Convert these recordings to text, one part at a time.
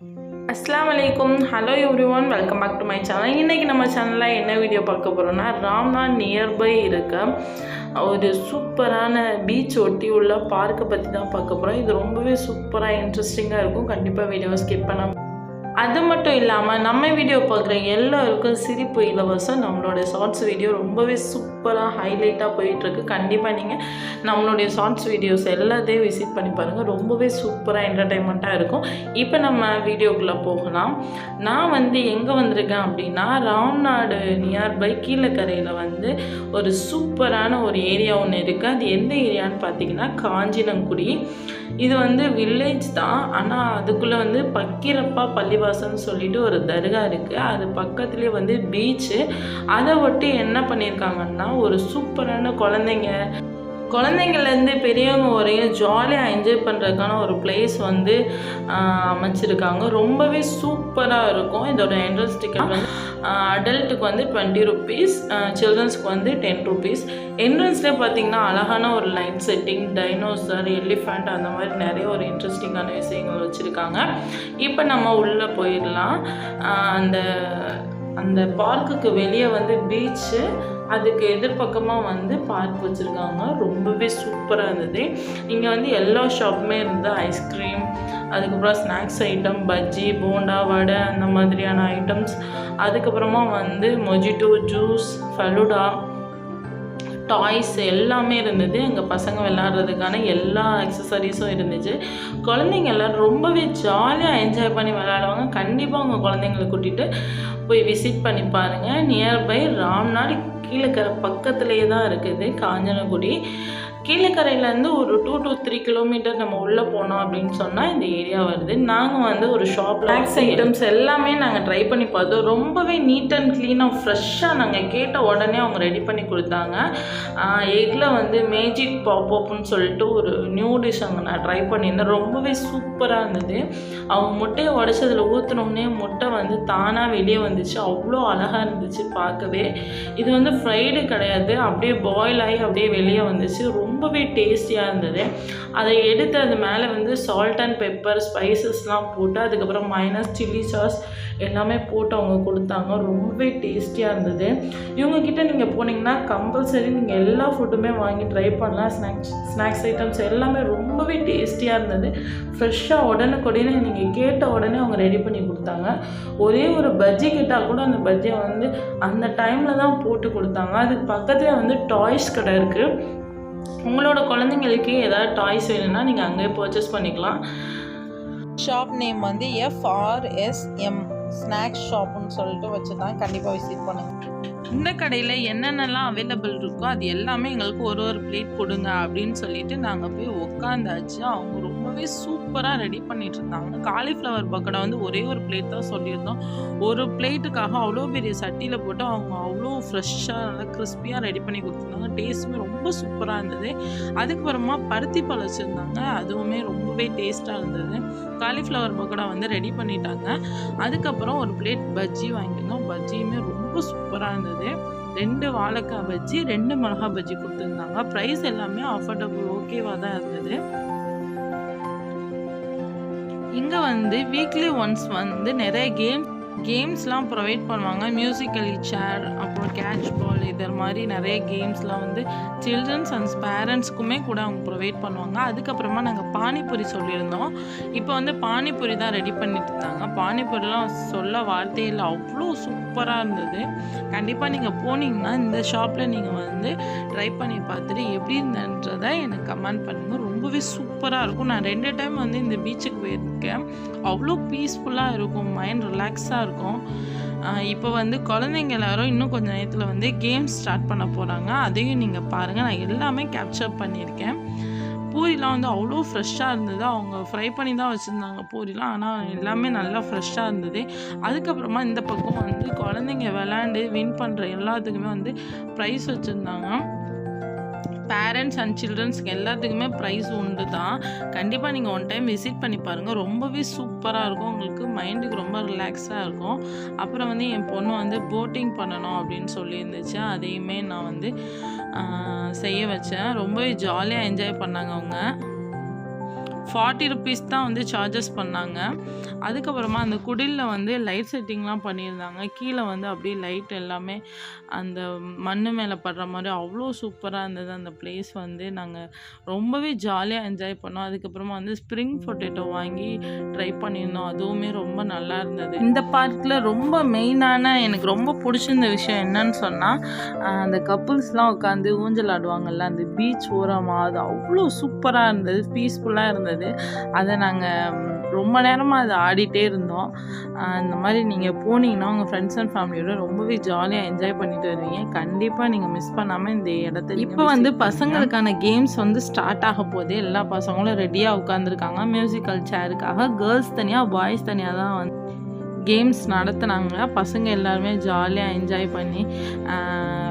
அஸ்லாம் வலைக்கும் hello everyone welcome back to my channel இன்றைக்கி நம்ம சேனலில் என்ன வீடியோ பார்க்க போகிறோம்னா ராம்நாத் நியர்பை இருக்க ஒரு சூப்பரான பீச் ஒட்டி உள்ள பார்க்கை பற்றி தான் பார்க்க போகிறோம் இது ரொம்பவே சூப்பராக இன்ட்ரெஸ்டிங்காக இருக்கும். கண்டிப்பாக வீடியோவை ஸ்கிப் பண்ணாமல் அது மட்டும் இல்லாமல் நம்ம வீடியோ பார்க்குற எல்லோருக்கும் சிரிப்பு இலவசம். நம்மளோட ஷார்ட்ஸ் வீடியோ ரொம்பவே சூப்பராக ஹைலைட்டாக போயிட்டுருக்கு. கண்டிப்பாக நீங்கள் நம்மளுடைய ஷார்ட்ஸ் வீடியோஸ் எல்லாத்தையும் விசிட் பண்ணி பாருங்கள் ரொம்பவே சூப்பராக என்டர்டைன்மெண்ட்டாக இருக்கும். இப்போ நம்ம வீடியோக்குள்ளே போகலாம். நான் வந்து எங்கே வந்திருக்கேன் அப்படின்னா ராம்நாடு நியர்பை கீழக்கரையில் வந்து ஒரு சூப்பரான ஒரு ஏரியா ஒன்று இருக்குது அது எந்த ஏரியான்னு பார்த்தீங்கன்னா காஞ்சினங்குடி. இது வந்து வில்லேஜ் தான். ஆனால் அதுக்குள்ளே வந்து பக்கிரப்பா பள்ளிவாசல்னு சொல்லிட்டு ஒரு தர்கா இருக்குது அது பக்கத்துலேயே வந்து பீச்சு அதை ஒட்டி என்ன பண்ணியிருக்காங்கன்னா ஒரு சூப்பரான குழந்தைங்க குழந்தைங்கள்லேருந்து பெரியவங்க வரையும் ஜாலியாக என்ஜாய் பண்ணுறதுக்கான ஒரு பிளேஸ் வந்து அமைச்சிருக்காங்க. ரொம்பவே சூப்பராக இருக்கும். இதோட என்ட்ரன்ஸ் டிக்கெட் வந்து அடல்ட்டுக்கு வந்து டுவெண்ட்டி ருபீஸ் சில்ட்ரன்ஸ்க்கு வந்து டென் ருபீஸ் என்ட்ரன்ஸ்லேயே பார்த்தீங்கன்னா அழகான ஒரு லைட் செட்டிங் டைனோசர் எலிஃபண்ட் அந்த மாதிரி நிறைய ஒரு இன்ட்ரெஸ்டிங்கான விஷயங்கள் வச்சுருக்காங்க. இப்போ நம்ம உள்ளே போயிடலாம். அந்த அந்த பார்க்குக்கு வெளியே வந்து பீச்சு அதுக்கு எதிர்பக்கமாக வந்து பார்க் வச்சுருக்காங்க. ரொம்பவே சூப்பராக இருந்தது. இங்கே வந்து எல்லா ஷாப்புமே இருந்தது. ஐஸ்கிரீம் அதுக்கப்புறம் ஸ்நாக்ஸ் ஐட்டம் பஜ்ஜி போண்டா வடை அந்த மாதிரியான ஐட்டம்ஸ் அதுக்கப்புறமா வந்து மொஜிட்டோ ஜூஸ் ஃபலுடா டாய்ஸ் எல்லாமே இருந்தது. எங்கள் பசங்க விளாட்றதுக்கான எல்லா அக்சசரிஸும் இருந்துச்சு. குழந்தைங்க எல்லாம் ரொம்பவே ஜாலியாக என்ஜாய் பண்ணி விளையாடுவாங்க. கண்டிப்பாக உங்கள் குழந்தைங்களை கூட்டிகிட்டு போய் விசிட் பண்ணி பாருங்கள் நியர்பை ராம்நாடு கீழக்கரை பக்கத்துலேயே தான் இருக்குது. காஞ்சனகுடி. கீழக்கரையிலேருந்து ஒரு டூ to த்ரீ கிலோமீட்டர் நம்ம உள்ளே போனோம் அப்படின்னு சொன்னால் இந்த ஏரியா வருது. நாங்கள் வந்து ஒரு ஷாப் லேக்ஸ் ஐட்டம்ஸ் எல்லாமே நாங்கள் ட்ரை பண்ணி பார்த்தோம். ரொம்பவே நீட் அண்ட் க்ளீனாக ஃப்ரெஷ்ஷாக நாங்கள் கேட்ட உடனே அவங்க ரெடி பண்ணி கொடுத்தாங்க. எக்கில் வந்து மேஜிக் பாப்அப்னு சொல்லிட்டு ஒரு நியூ டிஷ் அங்கே நான் ட்ரை பண்ணியிருந்தேன். ரொம்பவே சூப்பராக இருந்தது. அவங்க முட்டையை உடச்சதில் ஊற்றினோடனே முட்டை வந்து தானாக வெளியே வந்துச்சு. அவ்வளோ அழகாக இருந்துச்சு பார்க்கவே. இது வந்து ஃப்ரைடு கிடையாது. அப்படியே பாயில் ஆகி அப்படியே வெளியே வந்துச்சு. ரொம்பவே டேஸ்டியாக இருந்தது. அதை எடுத்து அது மேலே வந்து சால்ட் அண்ட் பெப்பர் ஸ்பைசஸ்லாம் போட்டு அதுக்கப்புறம் மைனஸ் சில்லி சாஸ் எல்லாமே போட்டு அவங்க கொடுத்தாங்க. ரொம்பவே டேஸ்டியாக இருந்தது. இவங்கக்கிட்ட நீங்கள் போனீங்கன்னா கம்பல்சரி நீங்கள் எல்லா ஃபுட்டுமே வாங்கி ட்ரை பண்ணலாம். ஸ்நாக்ஸ் ஸ்நாக்ஸ் ஐட்டம்ஸ் எல்லாமே ரொம்பவே டேஸ்டியாக இருந்தது. ஃப்ரெஷ்ஷாக உடனுக்குடனே நீங்கள் கேட்ட உடனே அவங்க ரெடி பண்ணி கொடுத்தாங்க. ஒரே ஒரு பஜ்ஜி கேட்டால் கூட அந்த பஜ்ஜியை வந்து அந்த டைமில் தான் போட்டு கொடுத்தாங்க. அதுக்கு பக்கத்தில் வந்து டாய்ஸ் கடை இருக்குது உங்களோட குழந்தைங்களுக்கு ஏதாவது டாய்ஸ் வேணும்னா நீங்கள் அங்கேயே பர்ச்சேஸ் பண்ணிக்கலாம். ஷாப் நேம் வந்து எஃப்ஆர்எஸ்எம் ஸ்நாக்ஸ் ஷாப்னு சொல்லிட்டு வச்சு தான் கண்டிப்பாக விசிட் பண்ணுங்கள் இந்த கடையில் என்னென்னலாம் அவைலபிள் இருக்கோ அது எல்லாமே எங்களுக்கு ஒரு ஒரு பிளேட் கொடுங்க அப்படின்னு சொல்லிட்டு நாங்கள் போய் உக்காந்தாச்சு. அவங்க ரொம்பவே சூப்பராக ரெடி பண்ணிட்டு இருந்தாங்க. காலிஃப்ளவர் பக்கடை வந்து ஒரே ஒரு பிளேட் தான் சொல்லியிருந்தோம். ஒரு பிளேட்டுக்காக அவ்வளோ பெரிய சட்டியில் போட்டு அவங்க அவ்வளோ ஃப்ரெஷ்ஷாக நல்லா கிறிஸ்பியாக ரெடி பண்ணி கொடுத்துருந்தாங்க. டேஸ்ட்டுமே ரொம்ப சூப்பராக இருந்தது. அதுக்கப்புறமா பருத்தி பழம் வச்சுருந்தாங்க. அதுவுமே ரொம்பவே டேஸ்ட்டாக இருந்தது. காலிஃப்ளவர் பக்கோடா வந்து ரெடி பண்ணிட்டாங்க. அதுக்கப்புறம் ஒரு பிளேட் பஜ்ஜி வாங்கியிருந்தோம். பஜ்ஜியுமே ரொம்ப சூப்பராக இருந்தது. ரெண்டு வாழைக்காய் பஜ்ஜி ரெண்டு மிளகா பஜ்ஜி கொடுத்துருந்தாங்க. ப்ரைஸ் எல்லாமே அஃபோர்டபுள் ஓகேவாக தான் இருந்தது. இங்கே வந்து வீக்லி ஒன்ஸ் வந்து நிறைய கேம் கேம்ஸ்லாம் ப்ரொவைட் பண்ணுவாங்க. மியூசிக்கலி சேர் அப்புறம் கேட்ச் பால் இது மாதிரி நிறைய கேம்ஸ்லாம் வந்து சில்ட்ரன்ஸ் அண்ட் பேரண்ட்ஸ்க்குமே கூட அவங்க ப்ரொவைட் பண்ணுவாங்க. அதுக்கப்புறமா நாங்கள் பானிபூரி சொல்லியிருந்தோம். இப்போ வந்து பானிபூரி தான் ரெடி பண்ணிட்டு இருந்தாங்க. பானிபூரிலாம் சொல்ல வார்த்தையில் அவ்வளோ சூப்பராக இருந்தது. கண்டிப்பாக நீங்கள் போனீங்கன்னா இந்த ஷாப்பில் நீங்கள் வந்து ட்ரை பண்ணி பார்த்துட்டு எப்படி இருந்தன்றதை எனக்கு கமெண்ட் பண்ணுங்கள் ரொம்பவே சூப்பராக இருக்கும். நான் ரெண்டு டைம் வந்து இந்த பீச்சுக்கு போயிருக்கேன். அவ்வளோ பீஸ்ஃபுல்லாக இருக்கும். மைண்ட் ரிலாக்ஸாக இருக்கும். இப்போ வந்து குழந்தைங்க எல்லாரும் இன்னும் கொஞ்சம் நேரத்தில் வந்து கேம்ஸ் ஸ்டார்ட் பண்ண போகிறாங்க அதையும் நீங்கள் பாருங்கள் நான் எல்லாமே கேப்சர் பண்ணியிருக்கேன். பூரிலாம் வந்து அவ்வளோ ஃப்ரெஷ்ஷாக இருந்தது. அவங்க ஃப்ரை பண்ணி தான் வச்சுருந்தாங்க பூரிலாம். ஆனால் எல்லாமே நல்லா ஃப்ரெஷ்ஷாக இருந்தது. அதுக்கப்புறமா இந்த பக்கம் வந்து குழந்தைங்க விளாண்டு வின் பண்ணுற எல்லாத்துக்குமே வந்து ப்ரைஸ் வச்சுருந்தாங்க. பேரண்ட்ஸ் அண்ட் சில்ட்ரன்ஸ்க்கு எல்லாத்துக்குமே ப்ரைஸ் உண்டு தான் கண்டிப்பாக நீங்கள் ஒன் டைம் விசிட் பண்ணி பாருங்கள் ரொம்பவே சூப்பராக இருக்கும். உங்களுக்கு மைண்டுக்கு ரொம்ப ரிலாக்ஸாக இருக்கும். அப்புறம் வந்து என் பொண்ணு வந்து போட்டிங் பண்ணணும் அப்படின்னு சொல்லியிருந்துச்சு. அதையுமே நான் வந்து செய்ய வச்சேன். ரொம்பவே ஜாலியாக என்ஜாய் பண்ணாங்க அவங்க. ஃபார்ட்டி ருபீஸ் தான் வந்து சார்ஜஸ் பண்ணாங்க. அதுக்கப்புறமா அந்த குடிலில் வந்து லைட் செட்டிங்லாம் பண்ணியிருந்தாங்க. கீழே வந்து அப்படியே லைட் எல்லாமே அந்த மண் மேலே படுற மாதிரி அவ்வளோ சூப்பராக இருந்தது. அந்த பிளேஸ் வந்து நாங்கள் ரொம்பவே ஜாலியாக என்ஜாய் பண்ணோம். அதுக்கப்புறமா வந்து ஸ்ப்ரிங் பொட்டேட்டோ வாங்கி ட்ரை பண்ணியிருந்தோம். அதுவுமே ரொம்ப நல்லா இருந்தது. இந்த பார்க்கில் ரொம்ப மெயினான எனக்கு ரொம்ப பிடிச்சிருந்த விஷயம் என்னன்னு சொன்னால் அந்த கப்புள்ஸ்லாம் உட்காந்து ஊஞ்சல் ஆடுவாங்கல்ல அந்த பீச் ஓரமாக அது அவ்வளோ சூப்பராக இருந்தது. பீஸ்ஃபுல்லாக இருந்தது. அதை நாங்கள் ரொம்ப நேரமாக அதை ஆடிட்டே இருந்தோம். இந்த மாதிரி நீங்கள் போனீங்கன்னா உங்கள் ஃப்ரெண்ட்ஸ் அண்ட் ஃபேமிலியோட ரொம்பவே ஜாலியாக என்ஜாய் பண்ணிட்டு வருவீங்க. கண்டிப்பாக நீங்கள் மிஸ் பண்ணாமல் இந்த இடத்த இப்போ வந்து பசங்களுக்கான கேம்ஸ் வந்து ஸ்டார்ட் ஆக போகுது. எல்லா பசங்களும் ரெடியாக உட்காந்துருக்காங்க மியூசிக்கல் சேருக்காக கேர்ள்ஸ் தனியாக பாய்ஸ் தனியாக தான் வந்து கேம்ஸ் நடத்துனாங்க. பசங்க எல்லாருமே ஜாலியாக என்ஜாய் பண்ணி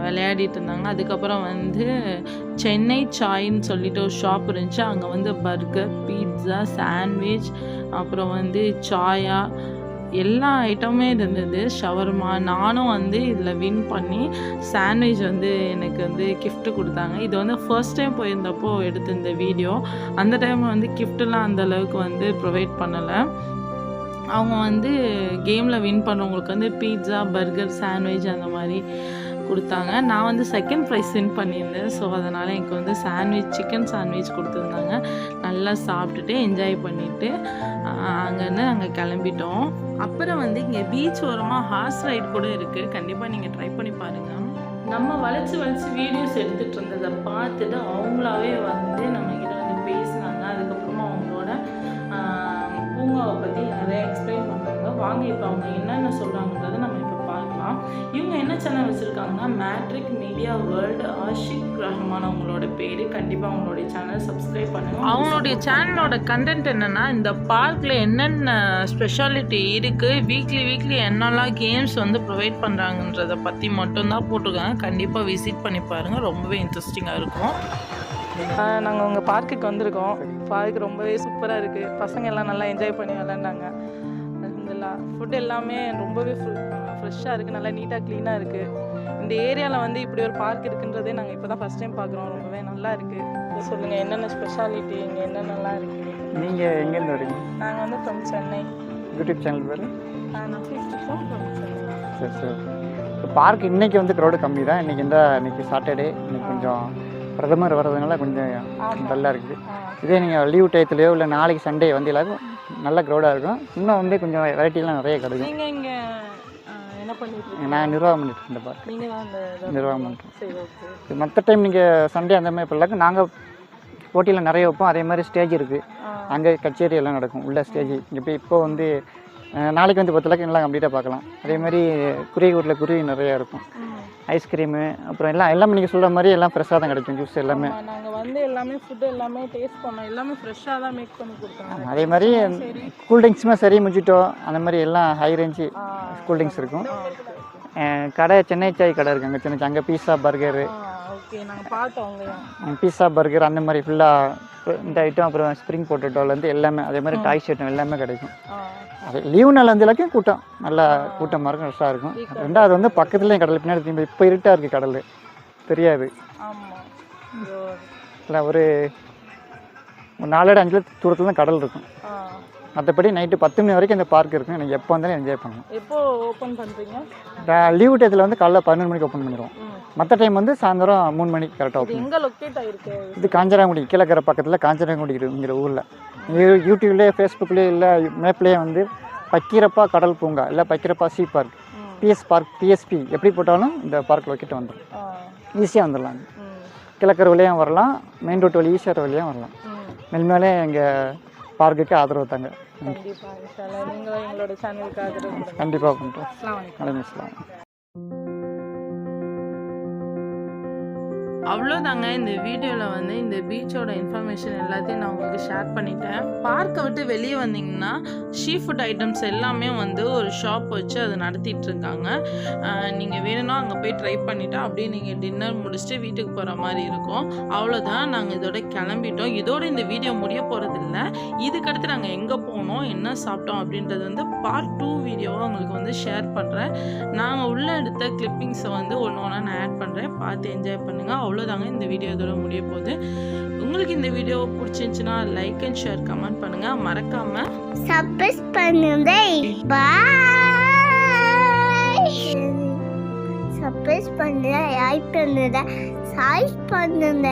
விளையாடிட்டு இருந்தாங்க. அதுக்கப்புறம் வந்து சென்னை சாய்ன்னு சொல்லிட்டு ஒரு ஷாப் இருந்துச்சு. அங்கே வந்து பர்கர் பீட்சா சாண்ட்விச் அப்புறம் வந்து சாயா எல்லா ஐட்டமுமே இருந்தது. ஷவர்மா நானும் வந்து இதில் வின் பண்ணி சாண்ட்விச் வந்து எனக்கு வந்து கிஃப்ட்டு கொடுத்தாங்க. இது வந்து ஃபர்ஸ்ட் டைம் போயிருந்தப்போ எடுத்திருந்த வீடியோ அந்த டைமில் வந்து கிஃப்ட்லாம் அந்த அளவுக்கு வந்து ப்ரொவைட் பண்ணலை. அவங்க வந்து கேமில் வின் பண்ணவங்களுக்கு வந்து பீட்சா பர்கர் சாண்ட்விச் அந்த மாதிரி கொடுத்தாங்க. நான் வந்து செகண்ட் ப்ரைஸ் வின் பண்ணியிருந்தேன். ஸோ அதனால் எனக்கு வந்து சாண்ட்விச் சிக்கன் சாண்ட்விச் கொடுத்துருந்தாங்க. நல்லா சாப்பிட்டுட்டு என்ஜாய் பண்ணிவிட்டு அங்கேருந்து நாங்கள் கிளம்பிட்டோம். அப்புறம் வந்து இங்கே பீச் ஓரமாக ஹார்ஸ் ரைட் கூட இருக்குது கண்டிப்பாக நீங்கள் ட்ரை பண்ணி பாருங்கள் நம்ம வளைச்சி வளைச்சி வீடியோஸ் எடுத்துகிட்டு இருந்ததை பார்த்துட்டு அவங்களாவே வந்து நம்ம இப்போ அவங்க என்னென்ன சொல்கிறாங்கன்றதை நம்ம இப்போ பார்க்கலாம். இவங்க என்ன channel வச்சுருக்காங்கன்னா metric media world Ashik Rahman அவங்களோட பேர். கண்டிப்பாக அவங்களுடைய சேனல் சப்ஸ்கிரைப் பண்ணுங்க. அவங்களுடைய சேனலோட கண்டென்ட் என்னென்னா இந்த பார்க்கில் என்னென்ன ஸ்பெஷாலிட்டி இருக்குது வீக்லி வீக்லி என்னெல்லாம் கேம்ஸ் வந்து ப்ரொவைட் பண்ணுறாங்கன்றதை பற்றி மட்டும்தான் போட்டிருக்காங்க. கண்டிப்பாக விசிட் பண்ணி பாருங்கள் ரொம்பவே இன்ட்ரெஸ்டிங்காக இருக்கும். நாங்கள் உங்கள் பார்க்குக்கு வந்திருக்கோம். பார்க் ரொம்பவே சூப்பராக இருக்குது பசங்க எல்லாம் நல்லா என்ஜாய் பண்ணி விளாண்டாங்க ஃபுட் எல்லாமே ரொம்பவே ஃப்ரெஷ்ஷாக இருக்குது நல்லா நீட்டாக க்ளீனாக இருக்குது இந்த ஏரியாவில் வந்து இப்படி ஒரு பார்க் இருக்குன்றதே நாங்கள் இப்போ தான் ஃபஸ்ட் டைம் பார்க்குறோம் ரொம்பவே நல்லா இருக்குது சொல்லுங்கள் என்னென்ன ஸ்பெஷாலிட்டி இங்கே என்னென்னலாம் இருக்குது நீங்கள் எங்கேருந்து வரீங்க? நாங்கள் வந்து ஃப்ரம் சென்னை. யூடியூப் சேனல் பேர்? சரி சரி. பார்க் இன்னைக்கு வந்து க்ரௌடு கம்மி தான் இன்றைக்கி இந்த இன்னைக்கு சாட்டர்டே இன்னைக்கு கொஞ்சம் பிரதமர் வர்றதுனால கொஞ்சம் டல்லாக இருக்குது. இதே நீங்கள் லீவ் டயத்துலையோ இல்லை நாளைக்கு சண்டே வந்து எல்லாரும் நல்ல க்ரௌடாக இருக்கும். இன்னும் வந்து கொஞ்சம் வெரைட்டிலாம் நிறைய கிடைக்கும். நான் நிர்வாகம் பண்ணிட்டு இருந்தேன் நிர்வாகம் ஓகே மற்ற டைம் நீங்கள் சண்டே அந்த மாதிரி இப்போ நாங்கள் போட்டியில் நிறைய வைப்போம். அதே மாதிரி ஸ்டேஜ் இருக்குது அங்கே கச்சேரி எல்லாம் நடக்கும். உள்ள ஸ்டேஜ் இப்போ இப்போ வந்து நாளைக்கு வந்து பத்து லட்சம் எல்லாம் கம்ப்ளீட்டாக பார்க்கலாம். அதே மாதிரி குருவி நிறையா இருக்கும். ஐஸ்கிரீமு அப்புறம் எல்லாம் எல்லாமே நீங்கள் சொல்கிற மாதிரி எல்லாம் ஃப்ரெஷ்ஷாக தான் கிடைக்கும் ஜூஸ் எல்லாமே. ஆமா, நாங்க வந்து எல்லாமே ஃபுட் எல்லாமே டேஸ்ட் பண்ணோம். எல்லாமே ஃப்ரெஷ்ஷாக தான் மேக் பண்ணி கொடுத்தாங்க. அதே மாதிரி கூல்ட்ரிங்க்ஸுமே சரி. முஜிட்டோ அந்த மாதிரி எல்லாம் ஹை ரேஞ்சு கூல்ட்ரிங்க்ஸ் இருக்கும். கடை சென்னை சாய் கடை இருக்குது அங்கே சின்ன அங்கே பீஸா பர்கரு ஓகே நாங்கள் பார்த்தோம் அவங்களையும் பீஸா பர்கர் அந்த மாதிரி ஃபுல்லாக இந்த ஐட்டம் அப்புறம் ஸ்ப்ரிங் பொட்டேட்டோலேருந்து எல்லாமே அதே மாதிரி டாய்ஸ் ஐட்டம் எல்லாமே கிடைக்கும். அது லீவு நாள் வந்து எல்லாத்தையும் கூட்டம். நல்லா கூட்டமாக இருக்கும். ரஷ்ஷாக இருக்கும் ரெண்டாவது வந்து பக்கத்துலேயும் கடல் பின்னாடி திரும்பி இப்போ இருட்டாக இருக்குது கடல். தெரியாது. இல்லை ஒரு நாலு அஞ்சு தூரத்தில் தான் கடல் இருக்கும். மற்றபடி நைட்டு பத்து மணி வரைக்கும் இந்த பார்க் இருக்கும். நீங்கள் எப்போ வந்தாலும் என்ஜாய் பண்ணலாம் எப்போ ஓப்பன் பண்ணுறீங்க லீவு டயத்தில் வந்து காலைல பதினொன்று மணிக்கு ஓப்பன் பண்ணிடுவோம். மற்ற டைம் வந்து சாயந்தரம் மூணு மணிக்கு கரெக்டாக ஓப்பன் எங்கே லொக்கேட் ஆயிருக்கு? இது காஞ்சனாங்குடி கீழக்கரை பக்கத்தில் காஞ்சனாங்குடிங்கிற ஊரில். யூடியூப்லேயே ஃபேஸ்புக்லேயே இல்லை மேப்லேயே வந்து பக்கீரப்பா கடல் பூங்கா இல்லை Pakkirappa sea park PS park PSP எப்படி போட்டாலும் இந்த பார்க் லொக்கேட் வந்துடும் ஈஸியாக வந்துடலாம் கிழக்கரை வழியாக வரலாம் மெயின் ரோட் வழி ஈஸியாக வழியாக வரலாம். ம். மெல்மேலே எங்கள் பார்க்குக்கு ஆதரவு தாங்க. கண்டிப்பாக எங்களோட சேனலுக்கு ஆதரவு கண்டிப்பாக பண்ணுறோம் அஸ்ஸலாமு அவ்வளோதாங்க இந்த வீடியோவில் வந்து இந்த பீச்சோட இன்ஃபர்மேஷன் எல்லாத்தையும் நான் உங்களுக்கு ஷேர் பண்ணிட்டேன். பார்க்கை விட்டு வெளியே வந்தீங்கன்னா ஷீ ஃபுட் ஐட்டம்ஸ் எல்லாமே வந்து ஒரு ஷாப் வச்சு அதை நடத்திட்டு இருக்காங்க. நீங்கள் வேணும்னா அங்கே போய் ட்ரை பண்ணிவிட்டு அப்படியே நீங்கள் டின்னர் முடிச்சுட்டு வீட்டுக்கு போகிற மாதிரி இருக்கும். அவ்வளோதான் நாங்கள் இதோட கிளம்பிட்டோம். இதோட இந்த வீடியோ முடிய போகிறதில்ல இதுக்கடுத்து நாங்கள் எங்கே சாப்பிட்டோமோ என்ன சாப்பிட்டோம் அப்படின்றது வந்து பார்ட் டூ வீடியோவாக உங்களுக்கு வந்து ஷேர் பண்ணுறேன் நாங்கள் உள்ளே எடுத்த கிளிப்பிங்ஸை வந்து ஒன்று ஒன்றா நான் ஆட் பண்ணுறேன் பார்த்து என்ஜாய் பண்ணுங்கள் அவ்வளோதாங்க இந்த வீடியோ இதோட முடிய போகுது. உங்களுக்கு இந்த வீடியோ பிடிச்சிருந்துச்சுன்னா லைக் அண்ட் ஷேர் கமெண்ட் பண்ணுங்கள் மறக்காமல் சப்போஸ் பண்ணுங்க. பாய் சப்போஸ் பண்ணுங்க. லைக் பண்ணுங்க. சாய் பண்ணுங்க.